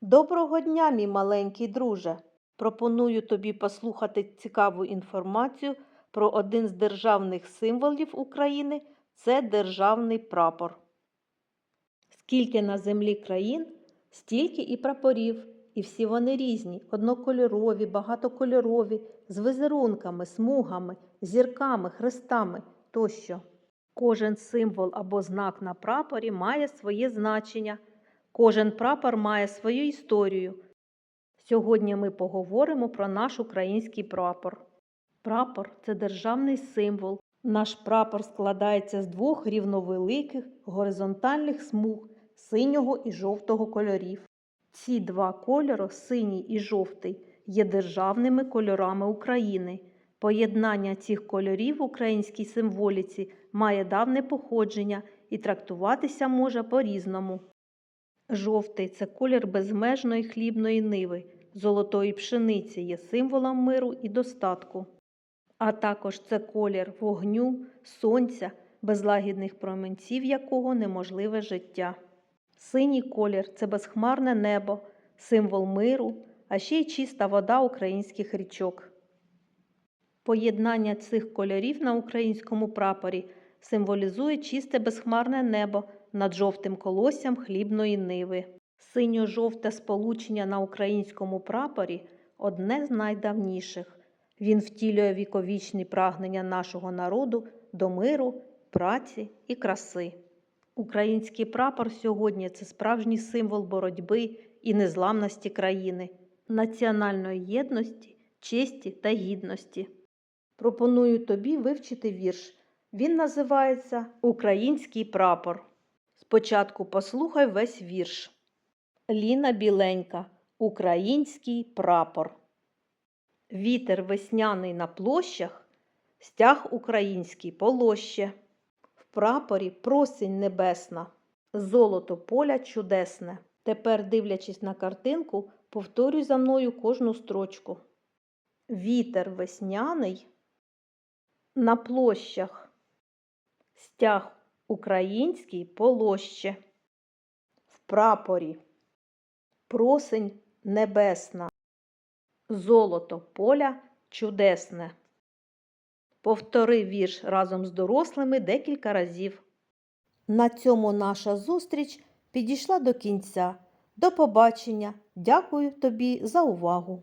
Доброго дня, мій маленький друже! Пропоную тобі послухати цікаву інформацію про один з державних символів України це державний прапор. Скільки на землі країн, стільки і прапорів, і всі вони різні, однокольорові, багатокольорові, з візерунками, смугами, зірками, хрестами тощо. Кожен символ або знак на прапорі має своє значення. Кожен прапор має свою історію. Сьогодні ми поговоримо про наш український прапор. Прапор це державний символ. Наш прапор складається з двох рівновеликих горизонтальних смуг синього і жовтого кольорів. Ці два кольори, синій і жовтий, є державними кольорами України. Поєднання цих кольорів в українській символіці має давне походження і трактуватися може по-різному. Жовтий це колір безмежної хлібної ниви, золотої пшениці є символом миру і достатку. А також це колір вогню, сонця, безлагідних променців якого неможливе життя. Синій колір це безхмарне небо, символ миру, а ще й чиста вода українських річок. Поєднання цих кольорів на українському прапорі символізує чисте безхмарне небо над жовтим колоссям хлібної ниви. Синьо-жовте сполучення на українському прапорі одне з найдавніших. Він втілює віковічні прагнення нашого народу до миру, праці і краси. Український прапор сьогодні це справжній символ боротьби і незламності країни, національної єдності, честі та гідності. Пропоную тобі вивчити вірш. Він називається Український прапор. Спочатку послухай весь вірш. Ліна біленька, український прапор. Вітер весняний на площах, стяг український полоще. В прапорі просінь небесна, золото поля чудесне. Тепер, дивлячись на картинку, повторюй за мною кожну строчку. Вітер весняний на площах, стяг український полоще. В прапорі просень небесна, золото поля чудесне. Повтори вірш разом з дорослими декілька разів. На цьому наша зустріч підійшла до кінця. До побачення. Дякую тобі за увагу!